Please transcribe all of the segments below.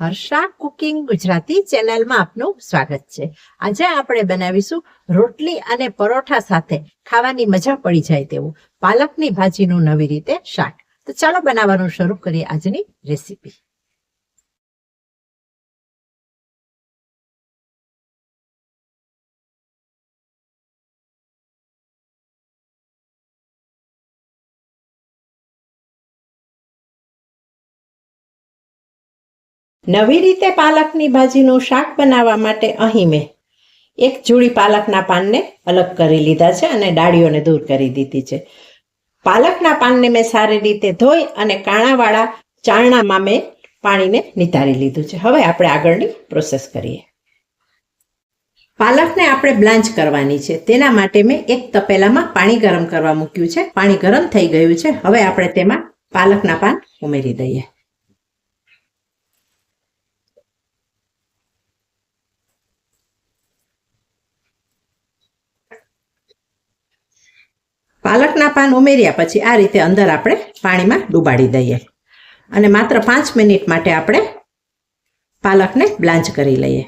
Harsha cooking Gujarati ચેનલમાં આપનું સ્વાગત છે. આજે આપણે બનાવીશું રોટલી અને પરોઠા સાથે ખાવાની મજા પડી જાય તેવું પાલકની ભાજીનું નવી રીતે શાક. તો ચાલો બનાવવાનું શરૂ કરીએ આજની રેસીપી. નવી રીતે પાલકની ભાજીનું શાક બનાવવા માટે અહીં મેં એક જુડી પાલકના પાનને અલગ કરી લીધા છે અને ડાળીઓને દૂર કરી દીધી છે. પાલકના પાનને મેં સારી રીતે ધોઈ અને કાણાવાળા ચારણામાં મેં પાણીને નિતારી લીધું છે. હવે આપણે આગળની પ્રોસેસ કરીએ. પાલકને આપણે બ્લાન્ચ કરવાની છે. તેના માટે મેં એક તપેલામાં પાણી ગરમ કરવા મૂક્યું છે. પાણી ગરમ થઈ ગયું છે. હવે આપણે તેમાં પાલકના પાન ઉમેરી દઈએ. પાલકના પાન ઉમેર્યા પછી આ રીતે અંદર આપણે પાણીમાં ડુબાડી દઈએ. અને માત્ર પાંચ મિનિટ માટે આપણે પાલકને બ્લાન્ચ કરી લઈએ.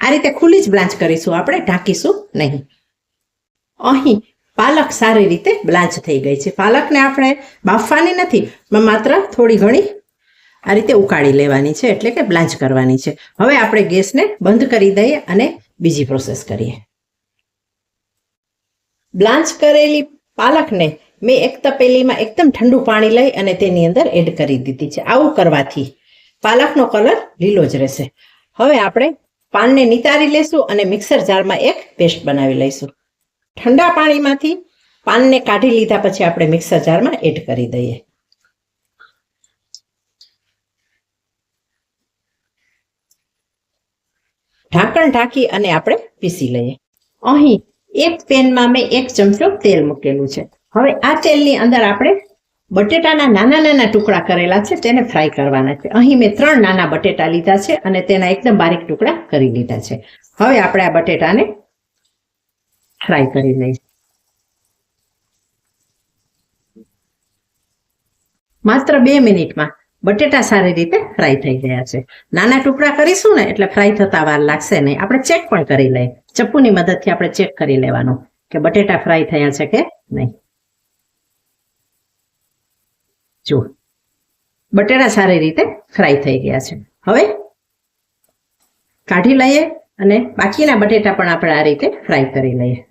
આ રીતે ખુલ્લી જ બ્લાન્ચ કરીશું આપણે, ઢાંકીશું નહીં. અહીં પાલક સારી રીતે બ્લાન્ચ થઈ ગઈ છે. પાલકને આપણે બાફવાની નથી, પણ માત્ર થોડી ઘણી આ રીતે ઉકાળી લેવાની છે, એટલે કે બ્લાન્ચ કરવાની છે. હવે આપણે ગેસને બંધ કરી દઈએ અને બીજી પ્રોસેસ કરીએ. બ્લાન્ચ કરેલી પાલકને મેં એક તપેલીમાં એકદમ ઠંડુ પાણી લઈ અને તેની અંદર એડ કરી દીધી છે. આવું કરવાથી પાલકનો કલર લીલો જ રહેશે. હવે આપણે પાનને નિતારી લેશું અને મિક્સર જારમાં એક પેસ્ટ બનાવી લઈશું. ઠંડા પાણીમાંથી પાનને કાઢી લીધા પછી આપણે મિક્સર જારમાં એડ કરી દઈએ. ઢાંકણ ઢાંકી અને આપણે પીસી લઈએ. અહીં એક પેનમાં મેં એક ચમચો તેલ મૂકેલું છે. હવે આ તેલની અંદર આપણે બટેટાના નાના નાના ટુકડા કરેલા છે, તેને ફ્રાય કરવાના છે. અહીં મેં ત્રણ નાના બટેટા લીધા છે અને તેના એકદમ બારીક ટુકડા કરી લીધા છે. હવે આપણે આ બટેટાને ફ્રાય કરી લઈએ માત્ર બે મિનિટમાં બટેટા સારી રીતે ફ્રાય થઈ ગયા છે. નાના ટુકડા કરીશું ને એટલે ફ્રાય થતા વાર લાગશે નહીં. આપણે ચેક પણ કરી લઈએ. ચપ્પુની મદદથી આપણે ચેક કરી લેવાનું કે બટેટા ફ્રાય થયા છે કે નહીં. જુઓ. બટેટા સારી રીતે ફ્રાય થઈ ગયા છે. હવે કાઢી લઈએ અને બાકીના બટેટા પણ આપણે આ રીતે ફ્રાય કરી લઈએ.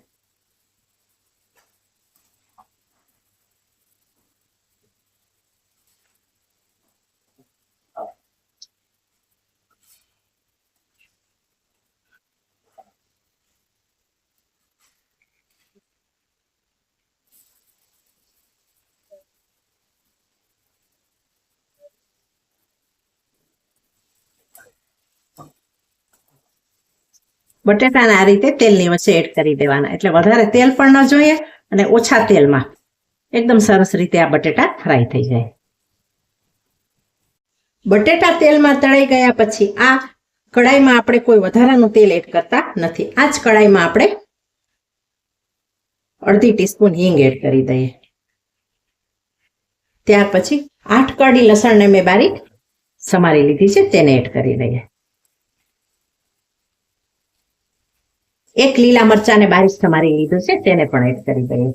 બટેટાને આ રીતે તેલની વચ્ચે એડ કરી દેવાના. એટલે વધારે તેલ પણ ન જોઈએ અને ઓછા તેલમાં એકદમ સરસ રીતે આ બટેટા ફ્રાય થઈ જાય. બટેટા તેલમાં તળાઈ ગયા પછી આ કડાઈમાં આપણે કોઈ વધારાનું તેલ એડ કરતા નથી. આ જ કડાઈમાં આપણે અડધી ટીસ્પૂન હિંગ એડ કરી દઈએ. ત્યાર પછી આઠ કડી લસણને મેં બારીક સમારી લીધી છે, તેને એડ કરી દઈએ. એક લીલા મરચાને બારીશ સમારી લીધું છે, તેને પણ એડ કરી દઈએ.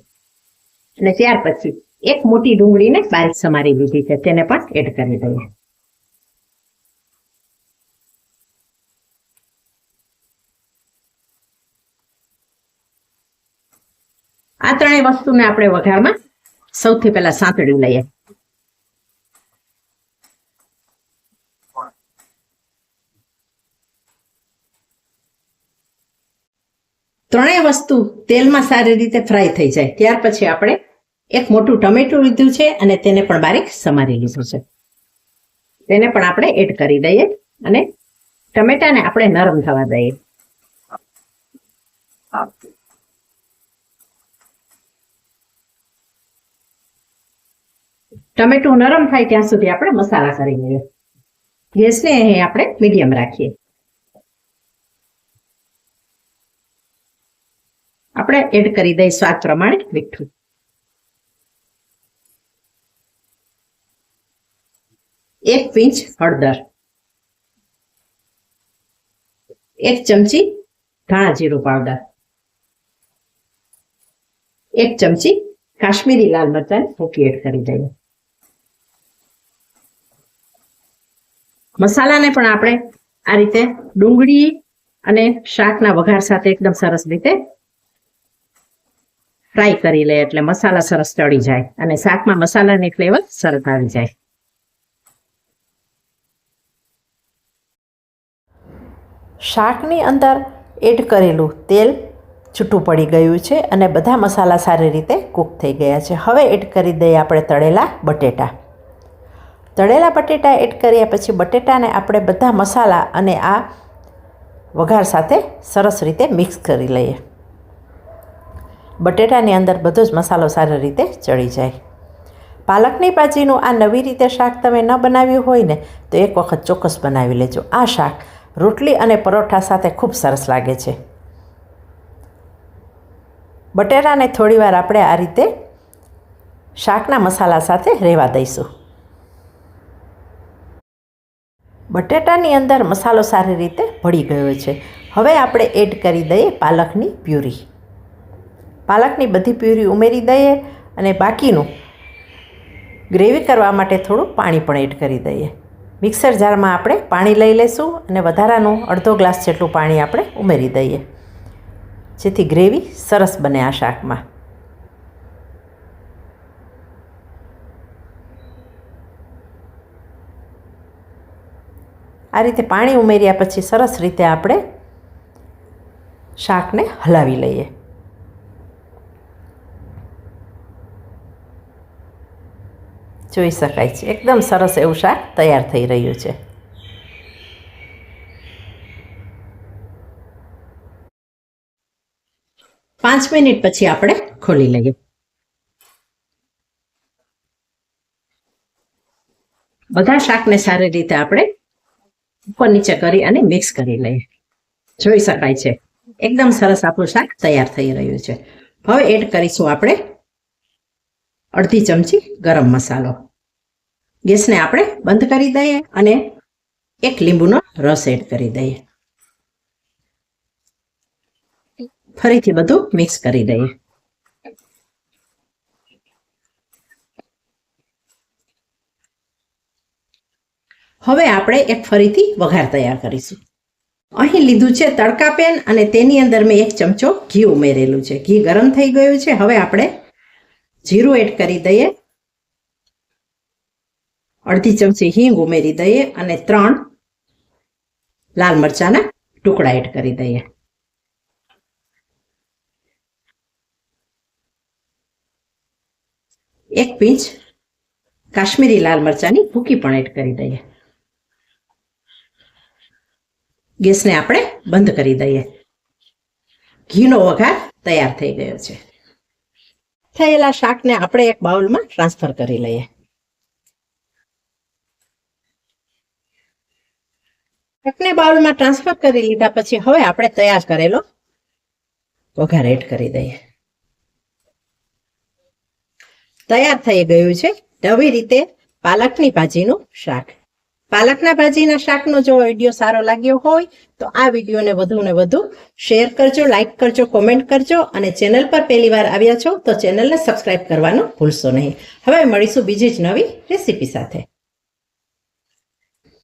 અને ત્યાર પછી એક મોટી ડુંગળીને બારીક સમારી લીધી છે, તેને પણ એડ કરી દઈએ. આ ત્રણેય વસ્તુને આપણે વઘારમાં સૌથી પહેલા સાંતળી લઈએ. ત્રણેય વસ્તુ તેલમાં સારી રીતે ફ્રાય થઈ જાય. ત્યાર પછી આપણે એક મોટું ટમેટું લીધું છે અને તેને પણ બારીક સમારી લીધું છે. તેને પણ આપણે એડ કરી દઈએ અને ટમેટાને આપણે નરમ થવા દઈએ. ટમેટું નરમ થાય ત્યાં સુધી આપણે મસાલા કરી લઈએ ગેસને આપણે મીડિયમ રાખીએ. આપણે એડ કરી દઈએ સ્વાદ પ્રમાણે મીઠું એક પિંચ હળદર. એક ચમચી ધાણા જીરું પાવડર. એક ચમચી કાશ્મીરી લાલ મરચાં ભૂકી એડ કરી દઈએ. મસાલાને પણ આપણે આ રીતે ડુંગળી અને શાકના વઘાર સાથે એકદમ સરસ રીતે ફ્રાય કરી લે એટલે મસાલા સરસ ચડી જાય અને શાકમાં મસાલાની ફ્લેવર સરસ આવી જાય. શાકની અંદર એડ કરેલું તેલ છૂટું પડી ગયું છે અને બધા મસાલા સારી રીતે કૂક થઈ ગયા છે. હવે એડ કરી દઈએ આપણે તળેલા બટેટા. તળેલા બટેટા એડ કર્યા પછી બટેટાને આપણે બધા મસાલા અને આ વઘાર સાથે સરસ રીતે મિક્સ કરી લઈએ. બટેટાની અંદર બધો જ મસાલો સારી રીતે ચડી જાય. પાલકની ભાજીનું આ નવી રીતે શાક તમે ન બનાવ્યું હોય ને, તો એક વખત ચોક્કસ બનાવી લેજો. આ શાક રોટલી અને પરોઠા સાથે ખૂબ સરસ લાગે છે. બટેટાને થોડીવાર આપણે આ રીતે શાકના મસાલા સાથે રહેવા દઈશું. બટેટાની અંદર મસાલો સારી રીતે ભળી ગયો છે. હવે આપણે એડ કરી દઈએ પાલકની પ્યુરી. પાલકની બધી પ્યુરી ઉમેરી દઈએ અને બાકીનું ગ્રેવી કરવા માટે થોડું પાણી પણ એડ કરી દઈએ. મિક્સર જારમાં આપણે પાણી લઈ લઈશું અને વધારાનું અડધો ગ્લાસ જેટલું પાણી આપણે ઉમેરી દઈએ. જેથી ગ્રેવી સરસ બને આ શાકમાં. આ રીતે પાણી ઉમેર્યા પછી સરસ રીતે આપણે શાકને હલાવી લઈએ. જોઈ શકાય છે. એકદમ સરસ એવું શાક તૈયાર થઈ રહ્યું છે. પાંચ મિનિટ પછી આપણે ખોલી લઈએ. બધા શાકને સારી રીતે આપણે ઉપર નીચે કરી અને મિક્સ કરી લઈએ. જોઈ શકાય છે. એકદમ સરસ આપણું શાક તૈયાર થઈ રહ્યું છે. હવે એડ કરીશું આપણે અડધી ચમચી ગરમ મસાલો. ગેસને આપણે બંધ કરી દઈએ અને એક લીંબુનો રસ એડ કરી દઈએ. ફરીથી બધું મિક્સ કરી દઈએ. હવે આપણે એક ફરીથી વઘાર તૈયાર કરીશું. અહીં લીધું છે તડકા પેન અને તેની અંદર મેં એક ચમચો ઘી ઉમેરેલું છે. ઘી ગરમ થઈ ગયું છે. હવે આપણે જીરું એડ કરી દઈએ. અડધી ચમચી હિંગ ઉમેરી દઈએ અને ત્રણ લાલ મરચાના ટુકડા એડ કરી દઈએ. એક પીંચ કાશ્મીરી લાલ મરચાની ભૂકી પણ એડ કરી દઈએ. ગેસને આપણે બંધ કરી દઈએ. ઘીનો વઘાર તૈયાર થઈ ગયો છે. થયેલા શાકને આપણે એક બાઉલમાં ટ્રાન્સફર કરી લઈએ. શાકને બાઉલમાં ટ્રાન્સફર કરી લીધા પછી હવે આપણે તૈયાર કરેલો વઘાર એડ કરી દઈએ. તૈયાર થઈ ગયું છે. નવી રીતે પાલકની ભાજીનું શાક. પાલકના ભાજીના શાકનો જો વીડિયો સારો લાગ્યો હોય તો આ વિડીયોને વધુ ને વધુ શેર કરજો લાઇક કરજો કોમેન્ટ કરજો અને ચેનલ પર પહેલી વાર આવ્યા છો તો ચેનલને સબસ્ક્રાઇબ કરવાનું ભૂલશો નહીં. હવે મળીશું બીજી જ નવી રેસીપી સાથે.